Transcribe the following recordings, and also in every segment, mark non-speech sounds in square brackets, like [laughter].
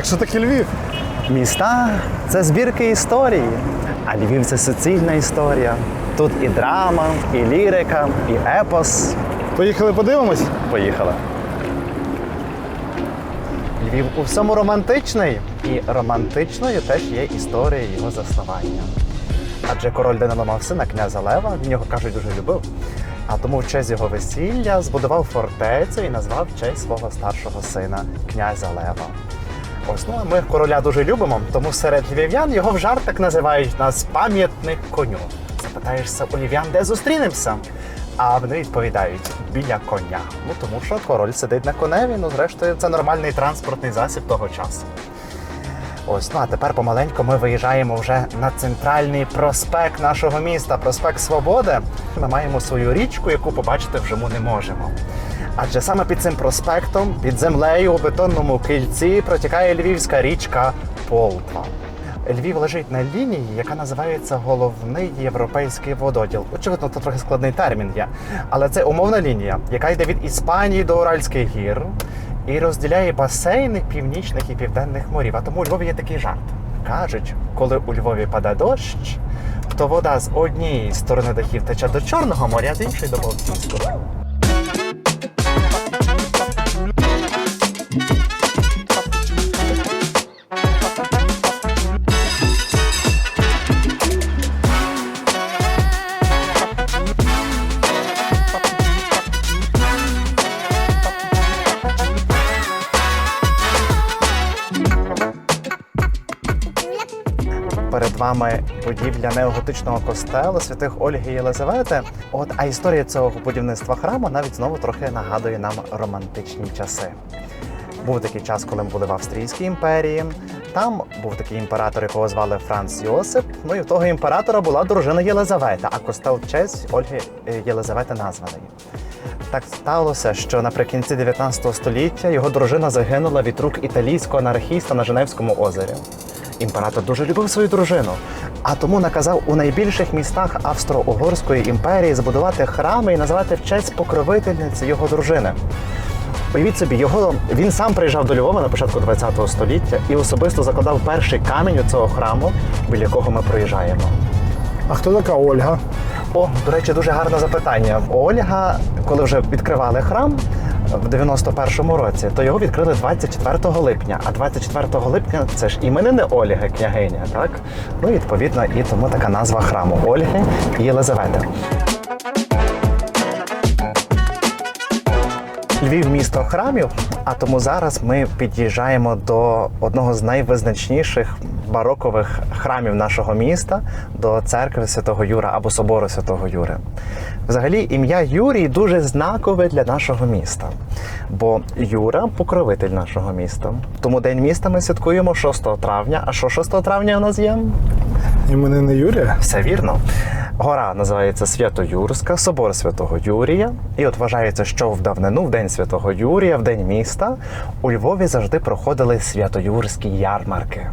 так що таке Львів? Міста це збірки історії, а Львів це суцільна історія. Тут і драма, і лірика, і епос. Поїхали подивимось? Поїхали. Львів у всьому романтичний. І романтичною теж є історія його заснування. Адже король Данило мав сина князя Лева, він його кажуть дуже любив. А тому в честь його весілля збудував фортецю і назвав в честь свого старшого сина князя Лева. Ось ну, а ми короля дуже любимо, тому серед львів'ян його в жартах називають нас пам'ятник коню. Запитаєшся у львів'ян, де зустрінемося? А вони відповідають біля коня. Ну тому що король сидить на коневі. Ну, зрештою, це нормальний транспортний засіб того часу. Ось, ну а тепер помаленьку ми виїжджаємо вже на центральний проспект нашого міста, проспект Свободи. Ми маємо свою річку, яку побачити вживу не можемо. Адже саме під цим проспектом, під землею у бетонному кільці протікає львівська річка Полтва. Львів лежить на лінії, яка називається головний європейський вододіл. Очевидно, це трохи складний термін є. Але це умовна лінія, яка йде від Іспанії до Уральських гір і розділяє басейни північних і південних морів. А тому у Львові є такий жарт. Кажуть, коли у Львові паде дощ, то вода з однієї сторони дахів тече до Чорного моря, а з іншої до Балтійського. Перед вами будівля неоготичного костелу святих Ольги Єлизавети. От а історія цього будівництва храму навіть знову трохи нагадує нам романтичні часи. Був такий час, коли ми були в Австрійській імперії. Там був такий імператор, якого звали Франц Йосип. Ну і в того імператора була дружина Єлизавета, а костел честь Ольги е, Єлизавети названий. Так сталося, що наприкінці 19 століття його дружина загинула від рук італійського анархіста на Женевському озері. Імператор дуже любив свою дружину, а тому наказав у найбільших містах Австро-Угорської імперії збудувати храми і назвати в честь покровительниці його дружини. Уявіть собі, його він сам приїжджав до Львова на початку ХХ століття і особисто закладав перший камінь у цього храму, біля якого ми проїжджаємо. А хто така Ольга? О, до речі, дуже гарне запитання. Ольга, коли вже відкривали храм в 91-му році, то його відкрили 24 липня. А 24 липня це ж іменини Ольги, княгиня, так? Ну, відповідно, і тому така назва храму Ольги і Єлизавети. Львів місто храмів, а тому зараз ми під'їжджаємо до одного з найвизначніших барокових храмів нашого міста до церкви Святого Юра або собору Святого Юри. Взагалі, ім'я Юрій дуже знакове для нашого міста, бо Юра покровитель нашого міста. Тому День міста ми святкуємо 6 травня. А що 6 травня у нас є? Іменини Юрія? Все вірно. Гора називається Свято-Юрська, собор Святого Юрія. І от вважається, що в давнину, в день Святого Юрія, в день міста, у Львові завжди проходили свято-юрські ярмарки.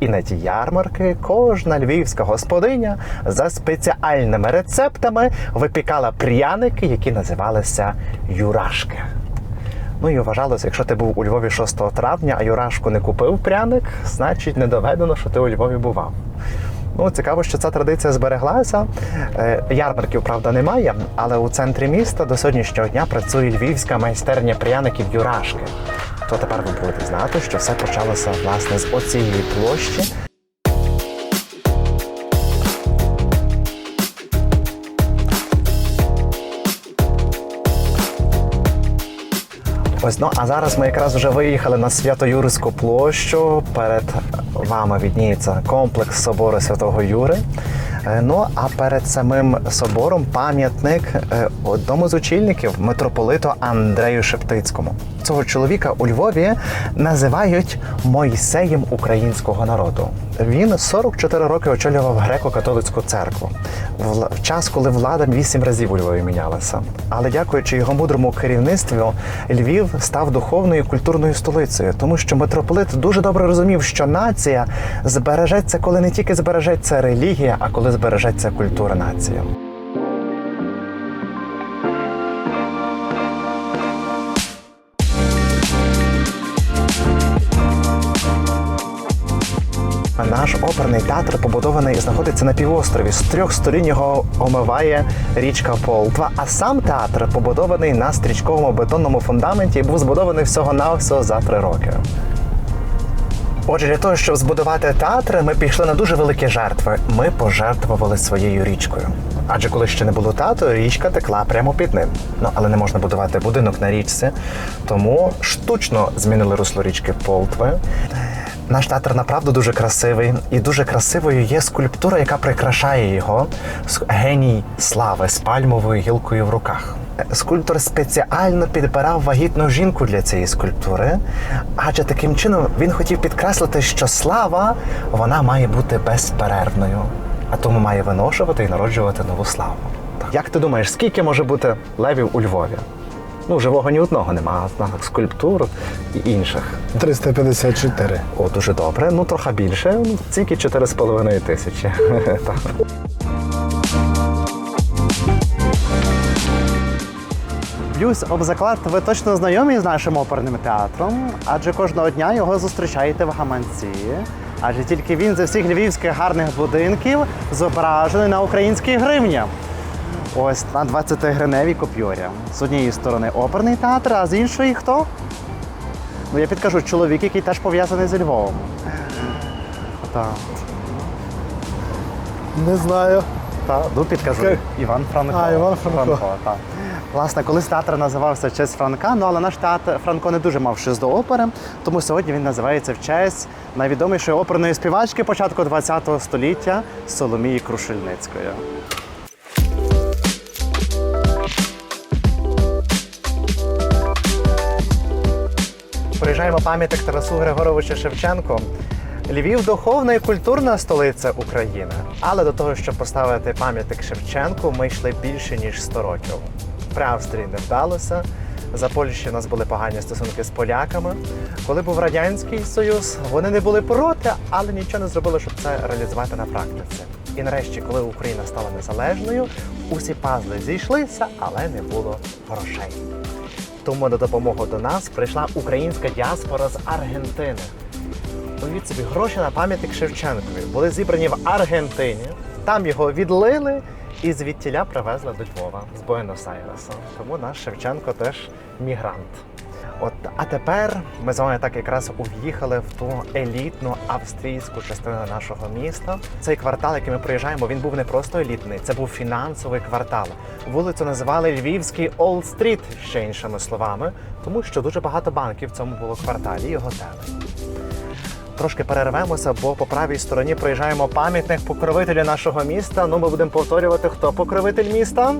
І на ті ярмарки кожна львівська господиня за спеціальними рецептами випікала пряники, які називалися юрашки. Ну і вважалося, якщо ти був у Львові 6 травня, а юрашку не купив пряник, значить не доведено, що ти у Львові бував. Ну, цікаво, що ця традиція збереглася. Е, Ярмарків, правда, немає, але у центрі міста до сьогоднішнього дня працює львівська майстерня пряників Юрашки. То тепер ви будете знати, що все почалося власне з оцієї площі. Ось ну а зараз ми якраз вже виїхали на Свято-Юрську площу. Перед вами відніється комплекс собору Святого Юри. Е, Ну а перед самим собором пам'ятник е, одному з очільників митрополиту Андрею Шептицькому. Цього чоловіка у Львові називають Мойсеєм українського народу. Він 44 роки очолював греко-католицьку церкву в час, коли влада вісім разів у Львові мінялася. Але дякуючи його мудрому керівництву, Львів став духовною культурною столицею, тому що митрополит дуже добре розумів, що нація збережеться, коли не тільки збережеться релігія, а коли збережеться культура нації. Наш оперний театр побудований знаходиться на півострові. З трьох сторін його омиває річка Полтва. А сам театр побудований на стрічковому бетонному фундаменті і був збудований всього навсього за три роки. Отже, для того, щоб збудувати театр, ми пішли на дуже великі жертви. Ми пожертвували своєю річкою. Адже коли ще не було театру, річка текла прямо під ним. Ну але не можна будувати будинок на річці, тому штучно змінили русло річки Полтви. Наш театр направду дуже красивий, і дуже красивою є скульптура, яка прикрашає його геній слави з пальмовою гілкою в руках. Скульптор спеціально підбирав вагітну жінку для цієї скульптури, адже таким чином він хотів підкреслити, що слава вона має бути безперервною, а тому має виношувати і народжувати нову славу. Як ти думаєш, скільки може бути левів у Львові? Ну, живого ні одного немає, а скульптур і інших. 354. О, дуже добре. Ну трохи більше. Ну, тільки 4,5 тисячі. [laughs] Так. Б'юсь об заклад, ви точно знайомі з нашим оперним театром, адже кожного дня його зустрічаєте в гаманці. Адже тільки він зі всіх львівських гарних будинків зображений на українській гривні. Ось на 20 гривневій купюрі. З однієї сторони оперний театр, а з іншої хто? Ну, я підкажу, чоловік, який теж пов'язаний з Львовом. Так, Не знаю. так, ну підкажу. Ке- Іван Франко. А, Іван Франко. так. Власне, колись театр називався в честь Франка, ну але наш театр Франко не дуже мав щось до опери, тому сьогодні він називається в честь найвідомішої оперної співачки початку ХХ століття Соломії Крушельницької. Приїжджаємо пам'ятник Тарасу Григоровичу Шевченку. Львів духовна і культурна столиця України. Але до того, щоб поставити пам'ятник Шевченку, ми йшли більше ніж 100 років. При Австрії не вдалося. За Польщі у нас були погані стосунки з поляками. Коли був радянський союз, вони не були проти, але нічого не зробили, щоб це реалізувати на практиці. І нарешті, коли Україна стала незалежною, усі пазли зійшлися, але не було грошей. Тому на допомогу до нас прийшла українська діаспора з Аргентини. Уявіть собі, гроші на пам'ятник Шевченкові були зібрані в Аргентині. Там його відлили і звідтіля привезли до Львова з Буенос-Айреса. Тому наш Шевченко теж мігрант. От, а тепер ми з вами так якраз ув'їхали в ту елітну австрійську частину нашого міста. Цей квартал, який ми приїжджаємо, він був не просто елітний, це був фінансовий квартал. Вулицю називали Львівський Олд-стріт, ще іншими словами, тому що дуже багато банків в цьому було кварталі і готелей. Трошки перервемося, бо по правій стороні проїжджаємо пам'ятник покровителю нашого міста. Ну, ми будемо повторювати, хто покровитель міста.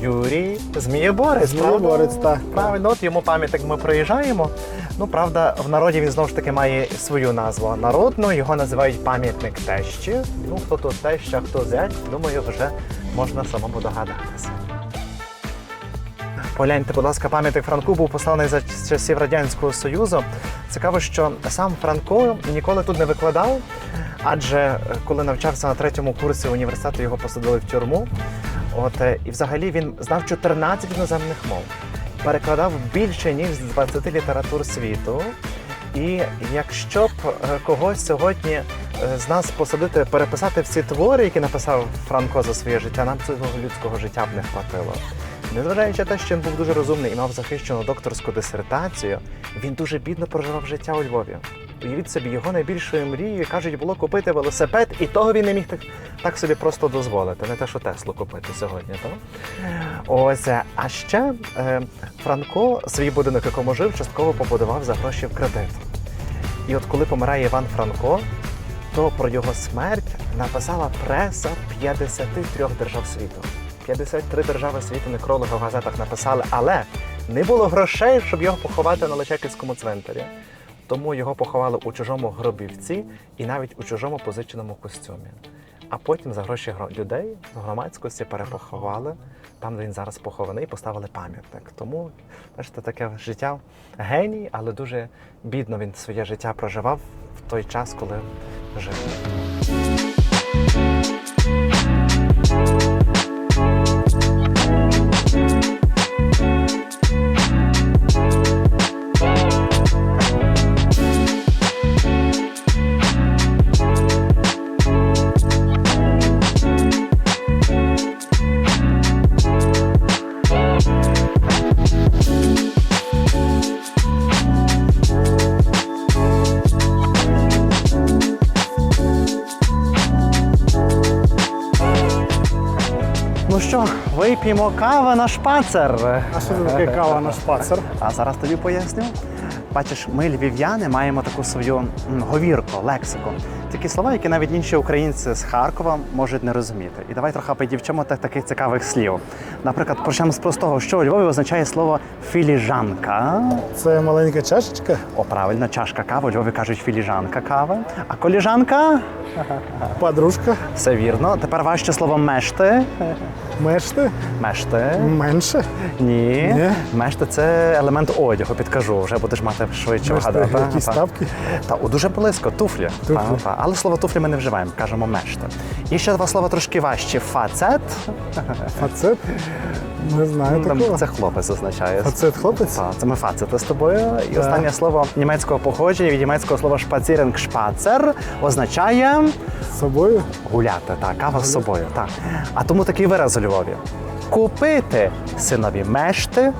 Юрій Змієборець. Змієборець, так. Правильно, от йому пам'ятник ми проїжджаємо. Ну, правда, в народі він знову ж таки має свою назву народну. Його називають пам'ятник тещі. Ну, хто тут теща, хто зять, думаю, вже можна самому догадатися. Погляньте, будь ласка, пам'ятник Франку був поставлений за часів Радянського Союзу. Цікаво, що сам Франко ніколи тут не викладав, адже е, коли навчався на третьому курсі університету, його посадили в тюрму. От е, і взагалі він знав 14 іноземних мов, перекладав більше ніж з 20 літератур світу. І якщо б е, когось сьогодні з нас посадити, переписати всі твори, які написав Франко за своє життя, нам цього людського життя б не хватило. Незважаючи на те, що він був дуже розумний і мав захищену докторську дисертацію, він дуже бідно проживав життя у Львові. Уявіть собі, його найбільшою мрією, кажуть, було купити велосипед, і того він не міг так, так собі просто дозволити. Не те, що Теслу купити сьогодні. Так? Ось, е, а ще е, Франко свій будинок, якому жив, частково побудував за гроші в кредит. І от коли помирає Іван Франко, то про його смерть написала преса 53 держав світу. 53 держави світу некрологи в газетах написали, але не було грошей, щоб його поховати на Личаківському цвинтарі. Тому його поховали у чужому гробівці і навіть у чужому позиченому костюмі. А потім за гроші людей з громадськості перепоховали там, де він зараз похований, і поставили пам'ятник. Тому, бачите, таке життя геній, але дуже бідно він своє життя проживав в той час, коли жив. Вип'ємо кави на шпацер. А що це таке кава на шпацер? А зараз тобі поясню. Бачиш, ми львів'яни маємо таку свою говірку, лексику. Такі слова, які навіть інші українці з Харкова можуть не розуміти. І давай трохи підівчимо так таких цікавих слів. Наприклад, почнемо з простого, що у Львові означає слово філіжанка. Це маленька чашечка, О, правильно, чашка кави. У Львові кажуть філіжанка кави. А коліжанка? подружка, Все вірно. Тепер важче слово мешти. Мешти, Мешти. менше, Ні. Ні? Мешти це елемент одягу, підкажу. Вже будеш мати швидше мешти, вгадати. Які Та. ставки? Та о, дуже близько, туфлі. Туфлі. Та, та. Але слово туфлі ми не вживаємо, кажемо мешти. І ще два слова трошки важчі. Фацет. Фацет? Не знаю Там такого. Це хлопець означає. Фацет хлопець? Та, це ми фацети з тобою. І Так. останнє слово німецького походження від німецького слова шпаціринг шпацер означає З собою? гуляти. Так, кава з собою. Так. А тому такий вираз у Львові. Купити синові мешти,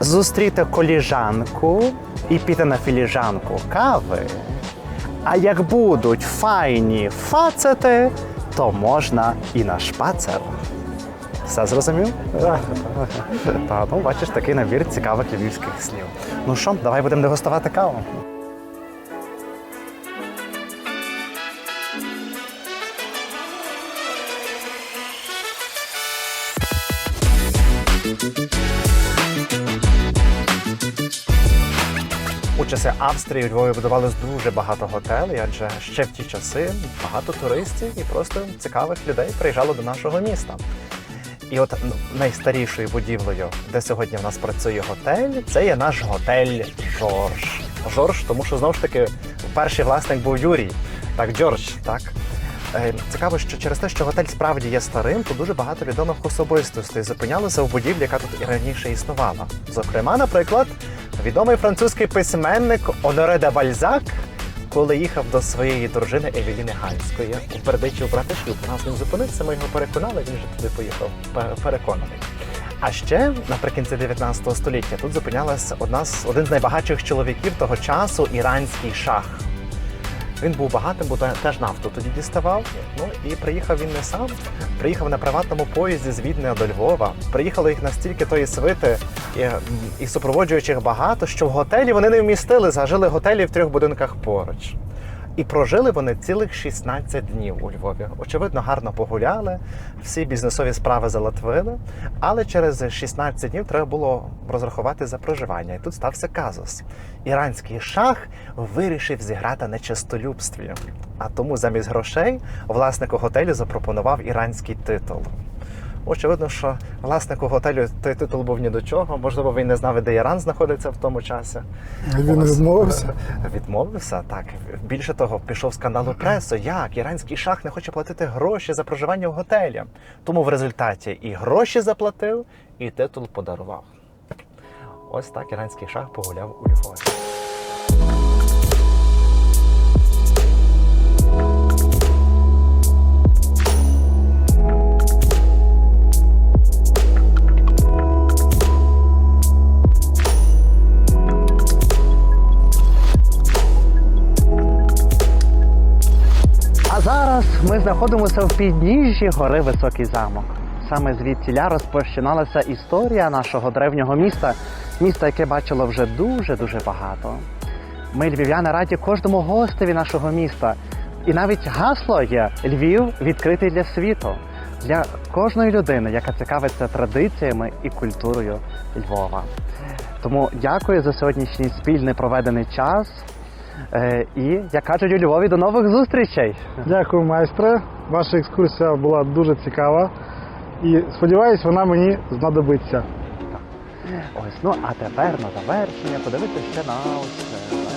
зустріти коліжанку і піти на філіжанку кави. А як будуть файні фацети, то можна і на шпацер. Все зрозумів? [laughs] Та, ну, бачиш, такий набір цікавих львівських слів. Ну що, давай будемо дегустувати каву. У часи Австрії у Львові будувалось дуже багато готелей, адже ще в ті часи багато туристів і просто цікавих людей приїжджало до нашого міста. І от ну, найстарішою будівлею, де сьогодні в нас працює готель, це є наш готель Жорж. Жорж, тому що знову ж таки перший власник був Юрій. Так, Джордж, так. Е, Цікаво, що через те, що готель справді є старим, то дуже багато відомих особистостей зупинялися в будівлі, яка тут і раніше існувала. Зокрема, наприклад, відомий французький письменник Оноре де Бальзак, коли їхав до своєї дружини Евеліни Ганської у передачі брати шлюб. У нас він зупинився, ми його переконали, він же туди поїхав переконаний. А ще наприкінці 19 століття тут зупинялася одна з один з найбагатших чоловіків того часу іранський шах. Він був багатим, бо теж нафту тоді діставав. Ну і приїхав він не сам. Приїхав на приватному поїзді з Відня до Львова. Приїхало їх настільки тої свити і, супроводжуючих багато, що в готелі вони не вмістили, зажили готелі в трьох будинках поруч. І прожили вони цілих 16 днів у Львові. Очевидно, гарно погуляли, всі бізнесові справи залатвили, але через 16 днів треба було розрахувати за проживання. І тут стався казус. Іранський шах вирішив зіграти на честолюбстві. А тому замість грошей власнику готелю запропонував іранський титул. Очевидно, що власнику готелю той титул був ні до чого. Можливо, він не знав, де Іран знаходиться в тому часі. Він Ось. відмовився. Відмовився, так. Більше того, пішов скандал у пресу. Як іранський шах не хоче платити гроші за проживання в готелі. Тому в результаті і гроші заплатив, і титул подарував. Ось так іранський шах погуляв у Львові. Зараз ми знаходимося в підніжжі гори Високий замок. Саме звідтіля розпочиналася історія нашого древнього міста, міста, яке бачило вже дуже дуже багато. Ми, львів'яни, раді кожному гостеві нашого міста. І навіть гасло є Львів відкритий для світу, для кожної людини, яка цікавиться традиціями і культурою Львова. Тому дякую за сьогоднішній спільний проведений час. Е, І, як кажуть у Львові, до нових зустрічей! Дякую, майстре. Ваша екскурсія була дуже цікава. І сподіваюсь, вона мені знадобиться. Ось, ну а тепер на завершення подивитися ще на ось це.